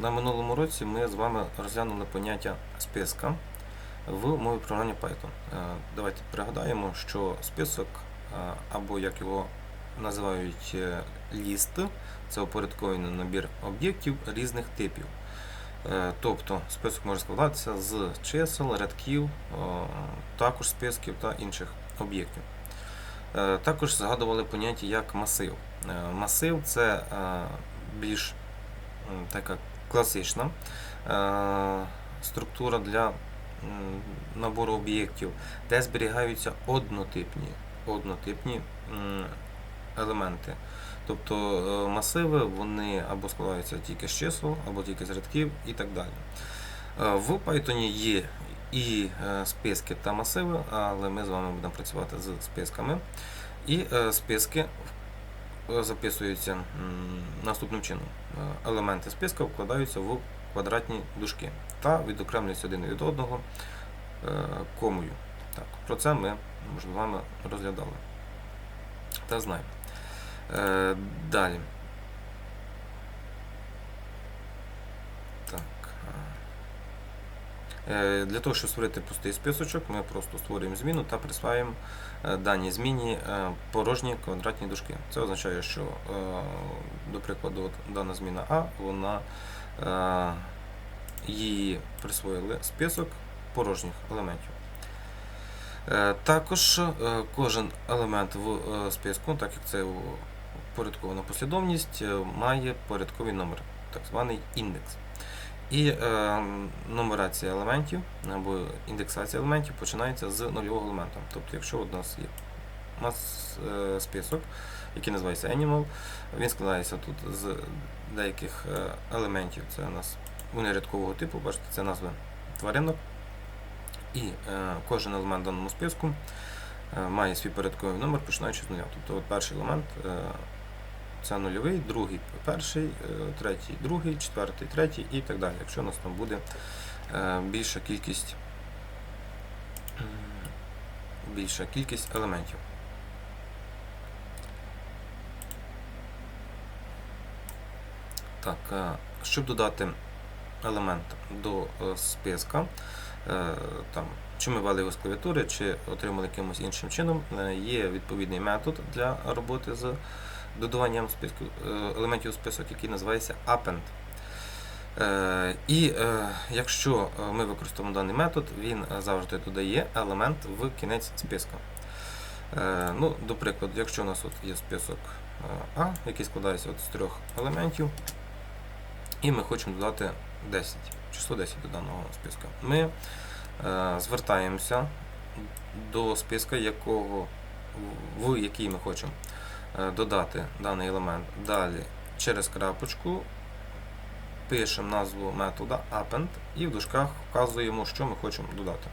На минулому році ми з вами розглянули поняття списка в мові програмування Python. Е, Давайте пригадаємо, що список, е, або як його називають е, ліст, це упорядкований набір об'єктів різних типів. Тобто список може складатися з чисел, рядків, також списків та інших об'єктів. Також згадували поняття як масив. Масив це більш така класична е, структура для набору об'єктів, де зберігаються однотипні, однотипні елементи. Тобто е, масиви вони або складаються тільки з чисел, або тільки з рядків і так далі. Е, В Python є і списки та масиви, але ми з вами будемо працювати з списками. І списки е, записуються наступним чином. Е, Елементи списка вкладаються в квадратні дужки та відокремлюються один від одного е, комою. Так, про це ми можливо, розглядали. Та знаємо. Далі. Так. Е, Для того, щоб створити пустий списочок, ми просто створюємо зміну та присваємо е, даній зміні е, порожні квадратні дужки. Це означає, що, е, до прикладу, от дана зміна А, вона е, її присвоїли список порожніх елементів. Е, Також е, кожен елемент в е, списку, так як це порядкована послідовність, е, має порядковий номер, так званий індекс. І е, нумерація елементів або індексація елементів починається з нульового елемента. Тобто, якщо у нас є у нас е, список, який називається Animal, він складається тут з деяких е, елементів. Це у нас вони рядкового типу, бачите, це назви тваринок. І е, кожен елемент в даному списку е, має свій порядковий номер, починаючи з нуля. Тобто от перший елемент е, це нульовий, другий перший, е, третій, другий, четвертий, третій і так далі. Якщо у нас там буде е, більша кількість більша кількість елементів. Так, е, щоб додати елемент до списка, там, чи ми ввели його з клавіатури, чи отримали якимось іншим чином, є відповідний метод для роботи з додаванням списку, е, елементів у список, який називається append. Е, І е, якщо ми використовуємо даний метод, він завжди додає елемент в кінець списка. Е, Ну, До прикладу, якщо у нас от є список А, який складається от з трьох елементів, і ми хочемо додати 10, число 10 до даного списка, ми звертаємося до списка, якого, в який ми хочемо додати даний елемент. Далі через крапочку пишемо назву метода append і в дужках вказуємо, що ми хочемо додати.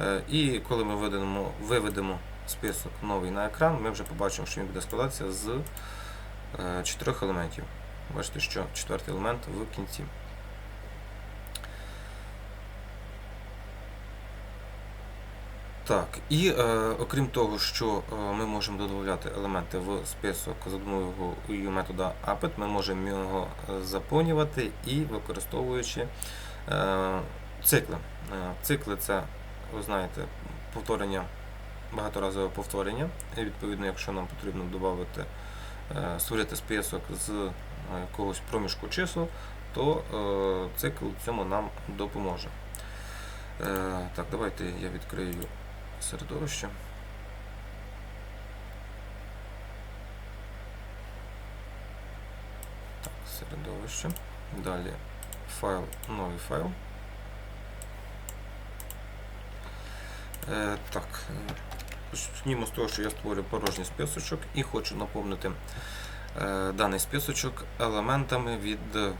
Е, І коли ми виведемо, виведемо список новий на екран, ми вже побачимо, що він буде складатися з е, чотирьох елементів. Бачите, що четвертий елемент в кінці. Так, і е, окрім того, що е, ми можемо додавати елементи в список за допомогою метода append, ми можемо його е, заповнювати і використовуючи е, цикли. Е, цикли це, ви знаєте, повторення, багаторазове повторення. І відповідно, якщо нам потрібно додати, е, створити список з якогось проміжку чисел, то е, цикл цьому нам допоможе. Е, так, давайте я відкрию середовище. Так, середовище. Далі файл, новий файл. Е, так, почнімо з того, що я створю порожній списочок і хочу наповнити е, даний списочок елементами від е,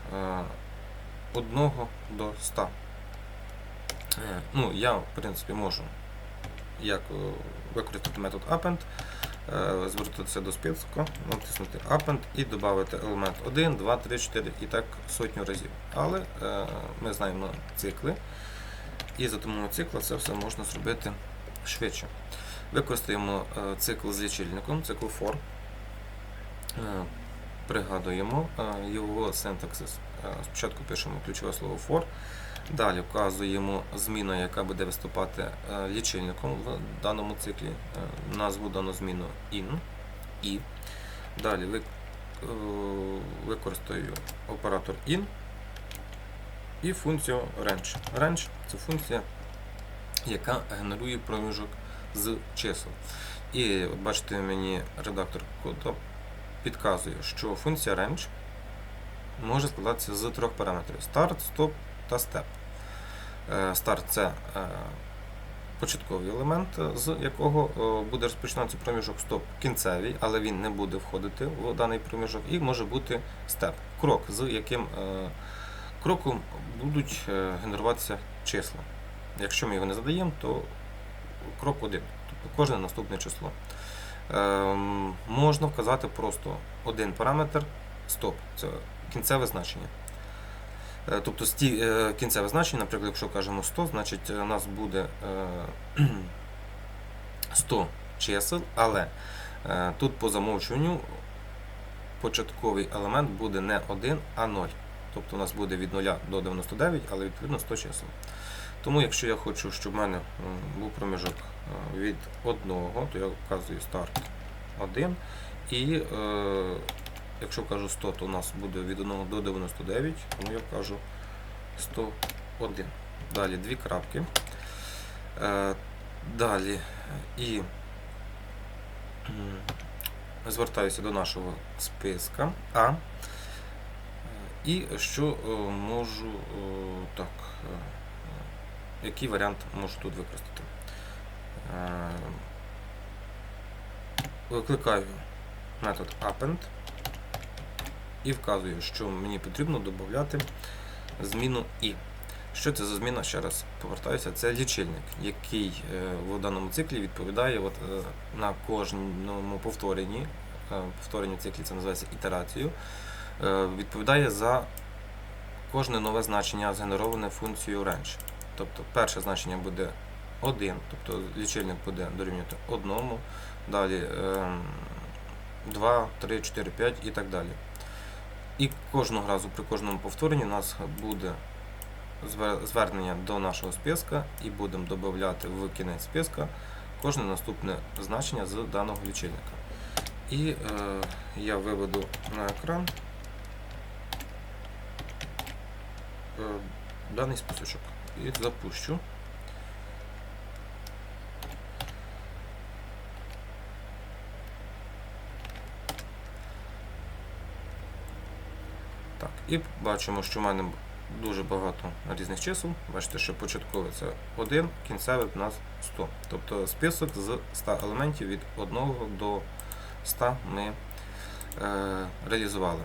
1 до 100. Е, ну, я, в принципі, можу як е, використати метод append, е, звернутися до списку, натиснути append і додати елемент 1, 2, 3, 4 і так сотню разів. Але е, ми знаємо цикли, і за допомогою цикла це все можна зробити швидше. Використаємо цикл з лічильником, цикл for. Пригадуємо його синтаксис. Спочатку пишемо ключове слово for, далі вказуємо зміну, яка буде виступати е, лічильником в даному циклі. Е, Назву дану зміну in і. Далі е, використаю оператор in і функцію range. Range це функція, яка генерує проміжок з чисел. І от бачите, мені редактор коду підказує, що функція range може складатися з трьох параметрів: start, stop та step. Е, Start це е, початковий елемент, з якого е, буде розпочинатися проміжок стоп кінцевий, але він не буде входити в даний проміжок, і може бути степ, крок, з яким е, кроком будуть е, генеруватися числа. Якщо ми його не задаємо, то крок один, тобто кожне наступне число. Можна вказати просто один параметр стоп, це кінцеве значення. Е, Тобто сті, е, кінцеве значення, наприклад, якщо кажемо 100, значить е, у нас буде е, 100 чисел, але е, тут по замовчуванню початковий елемент буде не 1, а 0. Тобто у нас буде від 0 до 99, але відповідно 100 чисел. Тому якщо я хочу, щоб в мене був проміжок е, від 1, то я вказую старт 1. І е, якщо кажу 100, то у нас буде від 1 до 99, тому я вкажу 101. Далі дві крапки. Е, далі і звертаюся до нашого списка А. І що е, можу е, так, який варіант можу тут використати? Викликаю метод append і вказую, що мені потрібно додати зміну і. Що це за зміна? Ще раз повертаюся. Це лічильник, який е, в даному циклі відповідає от, е, на кожному повторенні. е, Повторення циклі це називається ітерацією. Відповідає за кожне нове значення, згенероване функцією range. Тобто перше значення буде 1, тобто лічильник буде дорівнювати 1, далі 2, 3, 4, 5 і так далі. І кожного разу при кожному повторенні у нас буде звернення до нашого списка і будемо додати в кінець списка кожне наступне значення з даного лічильника. І е, я виведу на екран е, даний списочок і запущу. Так, і бачимо, що в мене дуже багато різних чисел. Бачите, що початкове це 1, кінцеве в нас 100. Тобто список з 100 елементів від 1 до 100 ми е, реалізували.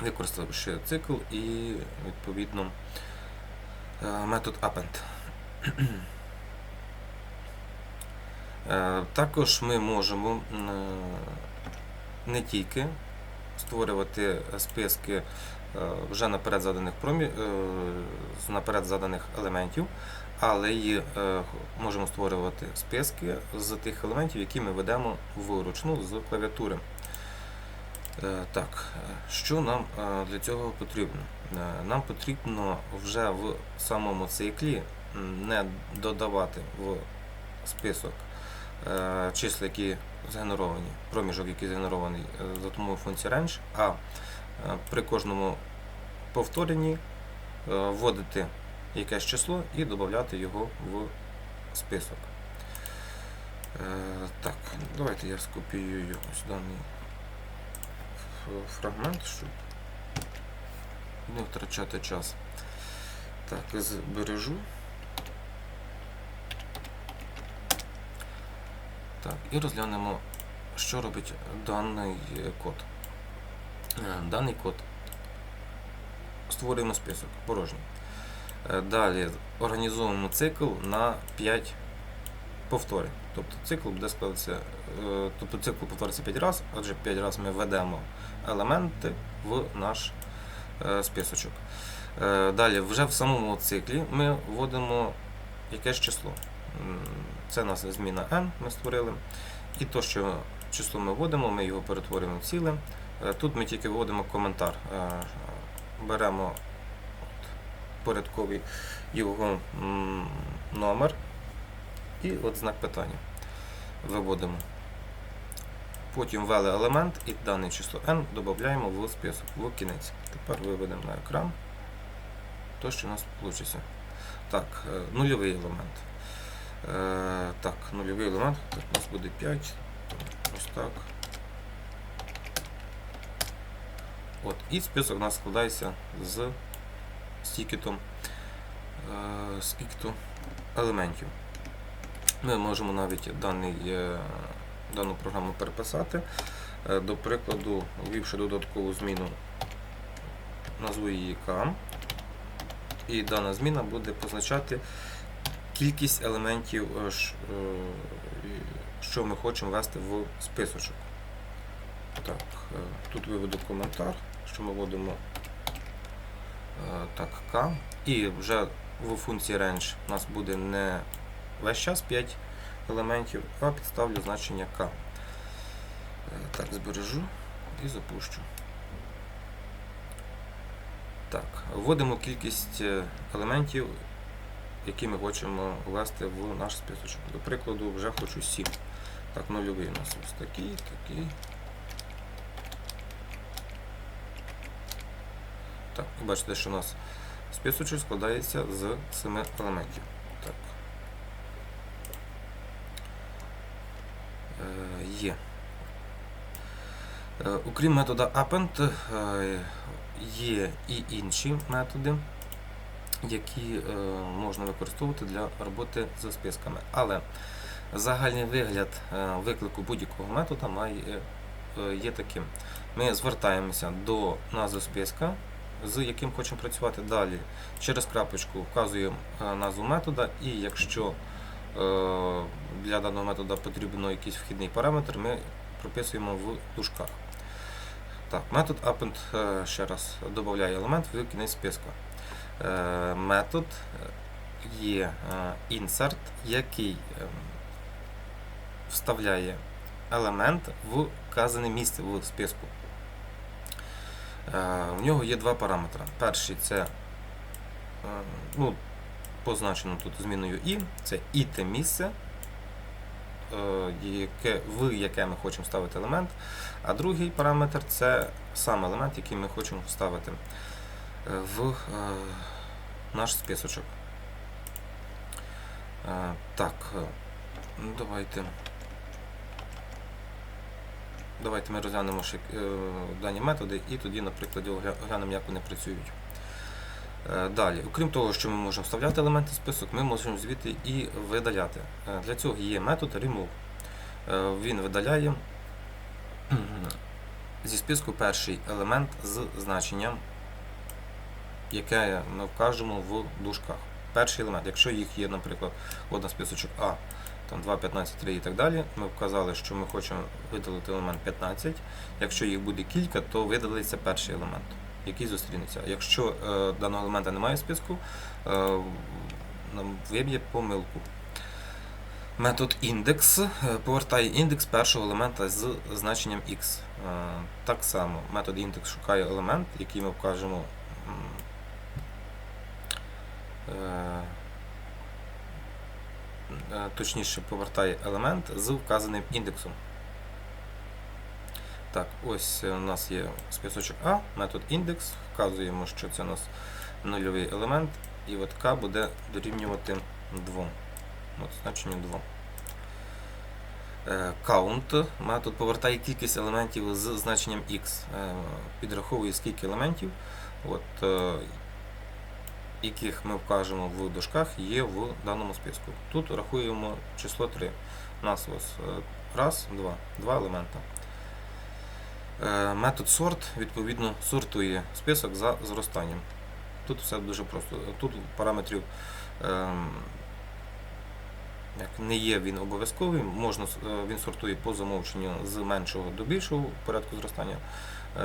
Використавши цикл і відповідно е, метод append. Е, Також ми можемо е, не тільки створювати списки е, вже наперед заданих промі... е, наперед заданих елементів, але е, можемо створювати списки з тих елементів, які ми ведемо вручну з клавіатури. Е, Так, е, що нам е, для цього потрібно? Е, Нам потрібно вже в самому циклі не додавати в список е, числа, які згенеровані, проміжок, який згенерований е, за допомогою функції range, а е, при кожному повторенні е, вводити якесь число і додати його в список. Так, давайте я скопіюю ось даний фрагмент, щоб не втрачати час. Так, збережу. Так, і розглянемо, що робить даний е, код. Е, Даний код створюємо список порожній. Е, Далі організовуємо цикл на 5 повторень. Тобто цикл буде складатися, тобто цикл повториться 5 разів, отже 5 разів ми введемо елементи в наш списочок. Далі вже в самому циклі ми вводимо якесь число. Це у нас зміна n ми створили. І то, що число ми вводимо, ми його перетворюємо в ціле, Тут ми тільки вводимо коментар. Е, Беремо порядковий його номер і от знак питання. Виводимо. Потім ввели елемент і дане число n додаємо в список в кінець. Тепер виведемо на екран то, що у нас вийде. Так, е, нульовий елемент. Е, Так, нульовий елемент. Так, у нас буде 5. Ось так. От, і список у нас складається з стікетом е, скільки елементів. Ми можемо навіть даний, е, дану програму переписати. До прикладу, ввівши додаткову зміну, назву її K, і дана зміна буде позначати кількість елементів, е, е, що ми хочемо ввести в списочок. Так, е, тут виведу коментар, що ми вводимо так, K. І вже в функції range у нас буде не весь час 5 елементів, а підставлю значення. Е, Так, збережу і запущу. Так, вводимо кількість елементів, які ми хочемо ввести в наш списочок. До прикладу, вже хочу 7. Так, нульовий у нас ось такий, такий. Так, бачите, що у нас списочок складається з 7 елементів. Так. Е, є. Е, Окрім метода append, е, є і інші методи, які е, можна використовувати для роботи з списками. Але загальний вигляд е, виклику будь-якого метода має, е, є таким. Ми звертаємося до назви списка, з яким хочемо працювати далі. Через крапочку вказуємо назву метода, і якщо для даного метода потрібно якийсь вхідний параметр, ми прописуємо в дужках. Так, метод append ще раз додає елемент в кінець списку. Е, Метод е, є е, insert, який е, вставляє елемент в вказане місце в списку. Е, В нього є два параметри. Перший це е, ну, позначено тут зміною і, це і те місце, е, яке, в яке ми хочемо вставити елемент. А другий параметр це сам елемент, який ми хочемо вставити е, в е, наш списочок. Е, Так, е, ну, давайте. Давайте ми розглянемо ще дані методи і тоді, наприклад, оглянемо, як вони працюють. Далі, окрім того, що ми можемо вставляти елементи в список, ми можемо звідти і видаляти. Для цього є метод remove. Він видаляє зі списку перший елемент з значенням, яке ми вкажемо в дужках. Перший елемент, якщо їх є, наприклад, от на списочок А, там 2, 15, 3 і так далі, ми вказали, що ми хочемо видалити елемент 15. Якщо їх буде кілька, то видалиться перший елемент, який зустрінеться. Якщо е, даного елемента немає в списку, е, нам виб'є помилку. Метод індекс е, повертає індекс першого елемента з значенням x. Е, Так само метод індекс шукає елемент, який ми вкажемо. Е, е, Точніше повертає елемент з вказаним індексом. Так, ось у нас є списочок А, метод індекс. Вказуємо, що це у нас нульовий елемент, і от К буде дорівнювати 2. От значення 2. Е, Count метод повертає кількість елементів з значенням x. Підраховує скільки елементів, от, яких ми вкажемо в дужках, є в даному списку. Тут рахуємо число 3. У нас ось е, раз, два, два елемента. Е, Метод sort відповідно сортує список за зростанням. Тут все дуже просто. Тут параметрів ем, як не є він обов'язковий, можна, е, він сортує по замовченню з меншого до більшого в порядку зростання.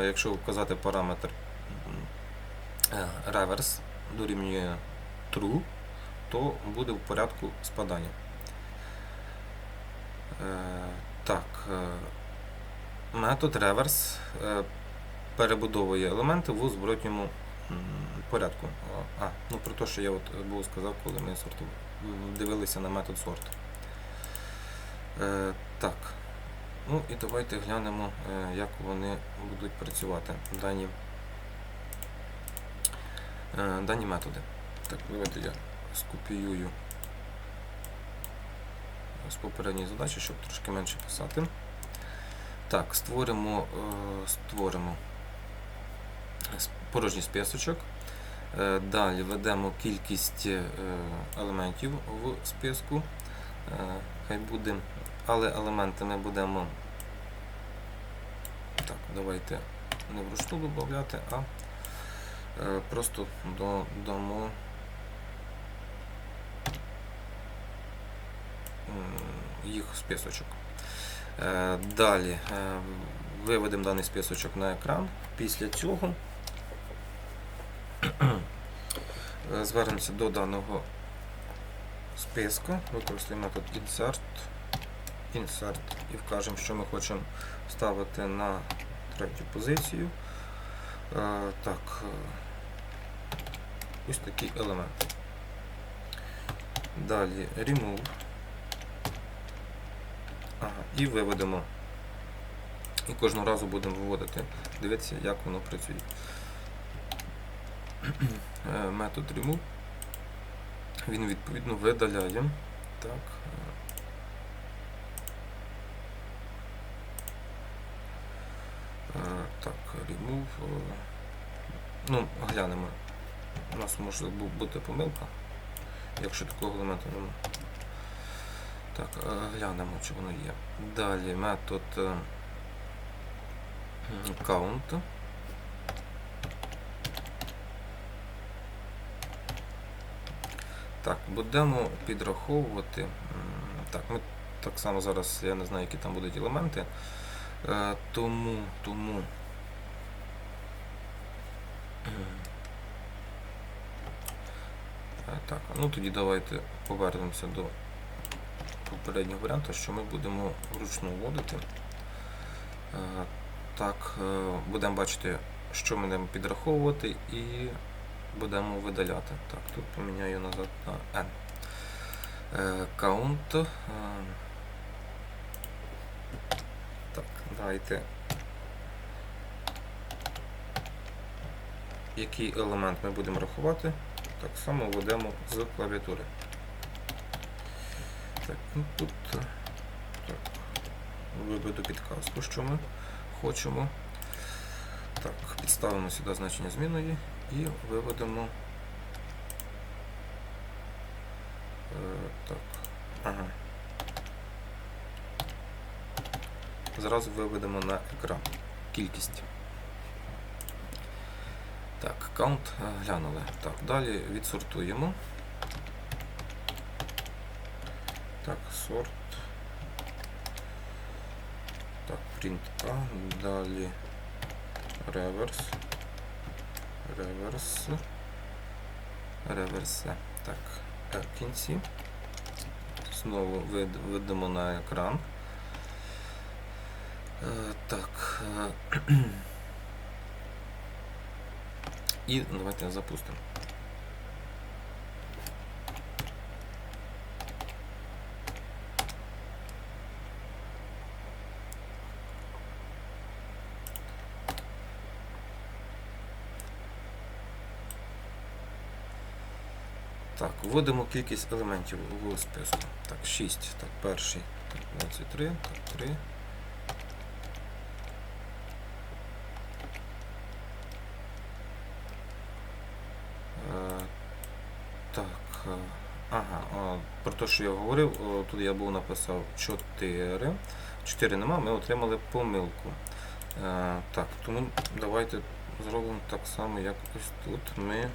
Якщо вказати параметр reverse дорівнює true, то буде в порядку спадання. Е, Так, е, метод reverse е, перебудовує елементи в зворотньому порядку. А, ну про те, що я от був сказав, коли ми сорту дивилися на метод сорту. Так. Ну і давайте глянемо, як вони будуть працювати дані, дані методи. Так, давайте я скопіюю з попередньої задачі, щоб трошки менше писати. Так, створимо, е, створимо порожній списочок. Е, Далі введемо кількість е, елементів в списку. Е, Хай буде, але елементи ми будемо. Так, давайте не вручну додати, а е, просто додамо їх списочок. Е, Далі е, виведемо даний списочок на екран. Після цього е, звернемося до даного списку, використаємо метод insert, insert і вкажемо, що ми хочемо ставити на третю позицію. Е, Так, е, ось такий елемент. Далі remove. Ага, і виведемо. І кожного разу будемо виводити, дивитися, як воно працює. Е, Метод remove. Він відповідно видаляє. Так. е, е, Так, remove. Ну, глянемо. У нас може бути помилка, якщо такого елементу немає. Так, е, глянемо, чи воно є. Далі метод е, count. Так, будемо підраховувати. Так, ми так само зараз, я не знаю, які там будуть елементи. Е, Тому, тому. Е, Так, ну тоді давайте повернемося до попереднього варіанту, що ми будемо вручну вводити. Е, Так, е, будемо бачити, що ми будемо підраховувати і будемо видаляти. Так, тут поміняю назад на N. Count. Так, давайте. Який елемент ми будемо рахувати, так само введемо з клавіатури. Так, input. Так. Виведу підказку, що ми хочемо. Так, підставимо сюди значення зміної і виведемо. Е, так. Ага. Зразу виведемо на екран кількість. Так, count е, глянули. Так, далі відсортуємо. Так, сорт. Так, print A, далі реверс. Реверс. Реверсе. Так, е, в кінці. Знову видимо на екран. Е, Так. І давайте запустимо. Так, вводимо кількість елементів у списку. Так, 6. Так, перший. Так, 23, так, 3. Е, Так. е, Ага, а, про те, що я говорив, тут я був написав 4. 4 нема, ми отримали помилку. Е, Так, тому давайте зробимо так само, як ось тут. Ми е,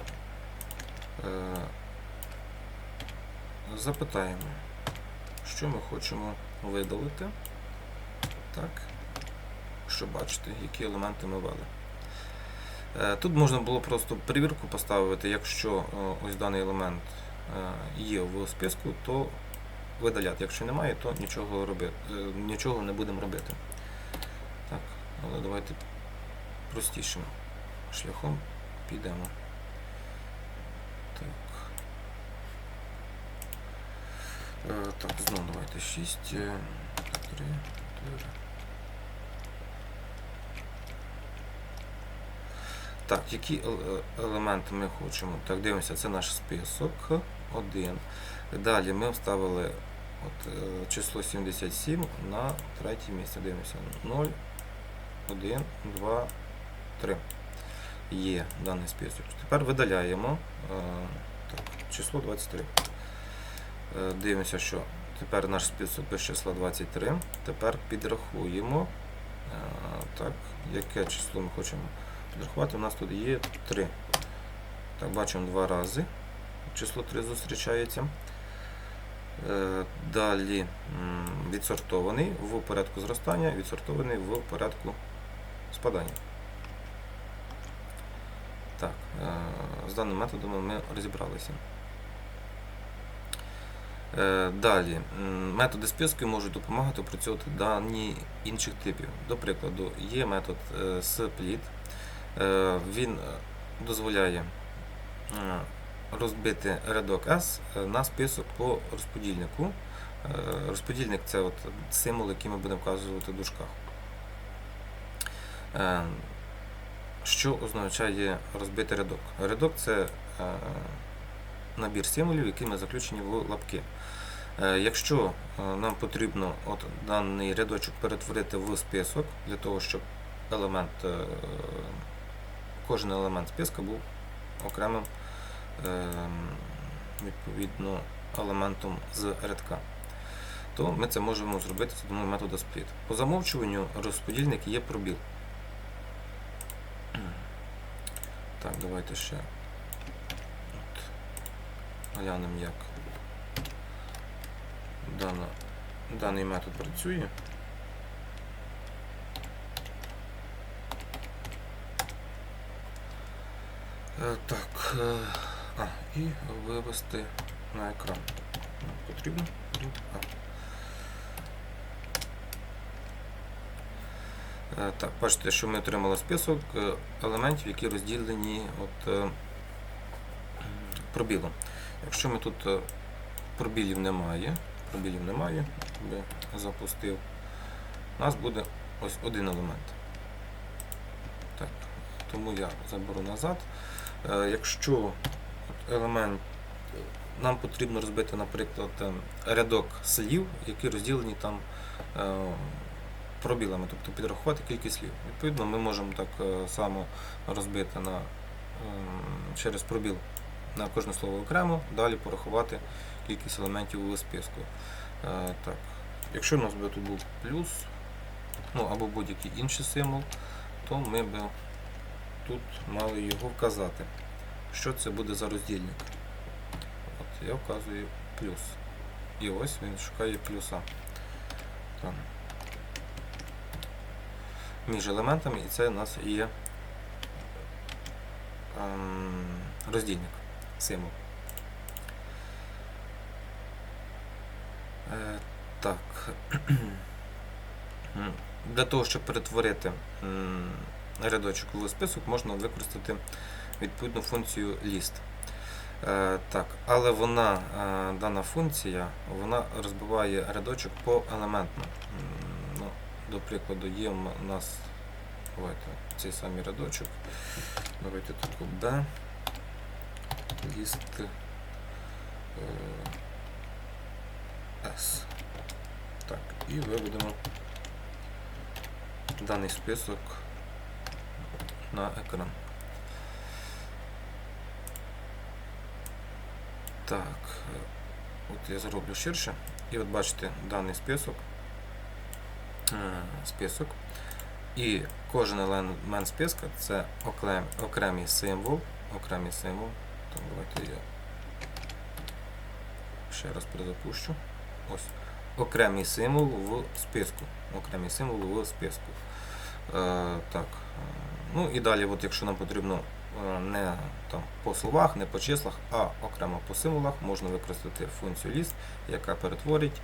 запитаємо, що ми хочемо видалити. Так, щоб бачити, які елементи ми ввели. Е, Тут можна було просто перевірку поставити, якщо ось даний елемент є в списку, то видаляти. Якщо немає, то нічого робити, нічого не будемо робити. Так, але давайте простішим шляхом підемо. Так. Е, так, знову давайте 6, 3, 4. Так, які е, елементи ми хочемо? Так, дивимося, це наш список 1. Далі ми вставили от, е, число 77 на третє місце. Дивимося. 0, 1, 2, 3. Є даний список. Тепер видаляємо е, так, число 23. Е, Дивимося, що тепер наш список без числа 23. Тепер підрахуємо, так, яке число ми хочемо підрахувати. У нас тут є 3. Так, бачимо два рази. Число 3 зустрічається. Е, Далі відсортований в порядку зростання, відсортований в порядку спадання. Так, е, з даним методом ми розібралися. Е, Далі, методи списку можуть допомагати опрацьовувати дані інших типів. До прикладу, є метод split. Він дозволяє розбити рядок S е, на список по розподільнику. Е, Розподільник це от символ, який ми будемо вказувати в дужках. Е, Що означає розбити рядок? Рядок це набір символів, якими заключені в лапки. Якщо нам потрібно от даний рядочок перетворити в список, для того, щоб елемент, кожен елемент списка був окремим відповідно елементом з рядка, то ми це можемо зробити за допомогою методу split. По замовчуванню розподільник є пробіл. Так, давайте ще от, глянемо, як дана, даний метод працює. Е, Так, е, і вивести на екран. Нам Потрібно? А. Е, Так, бачите, що ми отримали список е, елементів, які розділені от, е, пробілом. Якщо ми тут пробілів немає, пробілів немає, би запустив, у нас буде ось один елемент. Так, тому я заберу назад. Якщо елемент нам потрібно розбити, наприклад, е, рядок слів, які розділені там е, пробілами, тобто підрахувати кількість слів. Відповідно, ми можемо так е, само розбити на, через пробіл на кожне слово окремо, далі порахувати кількість елементів у списку. Так. Якщо у нас би тут був плюс, ну або будь-який інший символ, то ми б тут мали його вказати. Що це буде за роздільник? От Я вказую плюс. І ось він шукає плюса. Там. Між елементами, і це у нас є ем, роздільник, символ. Е, так. Для того, щоб перетворити рядочок в список, можна використати відповідну функцію list. Е, так, але вона, е, дана функція, вона розбиває рядочок поелементно. Ну, до прикладу, є у нас давайте, цей самий рядочок. Давайте таку B. List е, S. Так, і виведемо даний список на екран. Так, е, от я зроблю ширше. І от бачите даний список. е, список. І кожен елемент списка це окремий символ. Окремий символ. Так, давайте я ще раз перезапущу. Ось. Окремий символ в списку. Окремий символ в списку. Е, так. е, Ну і далі, от якщо нам потрібно Е, не там, по словах, не по числах, а окремо по символах можна використати функцію list, яка перетворить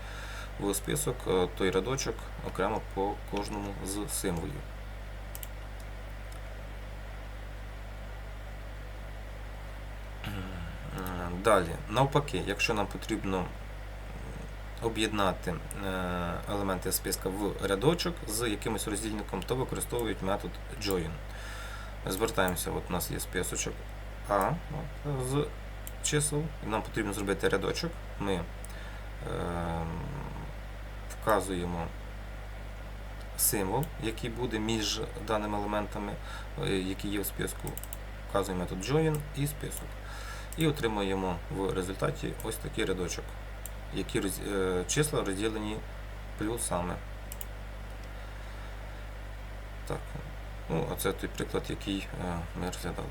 в список е, той рядочок окремо по кожному з символів. Е, далі, навпаки, якщо нам потрібно об'єднати елементи списка в рядочок з якимось роздільником, то використовують метод join. Звертаємося, от у нас є списочок А з чисел, і нам потрібно зробити рядочок. Ми е, вказуємо символ, який буде між даними елементами, е, які є в списку. Вказуємо метод join і список. І отримуємо в результаті ось такий рядочок, які роз- е, числа розділені плюсами. Так. Ну, оце той приклад, який е, ми розглядали.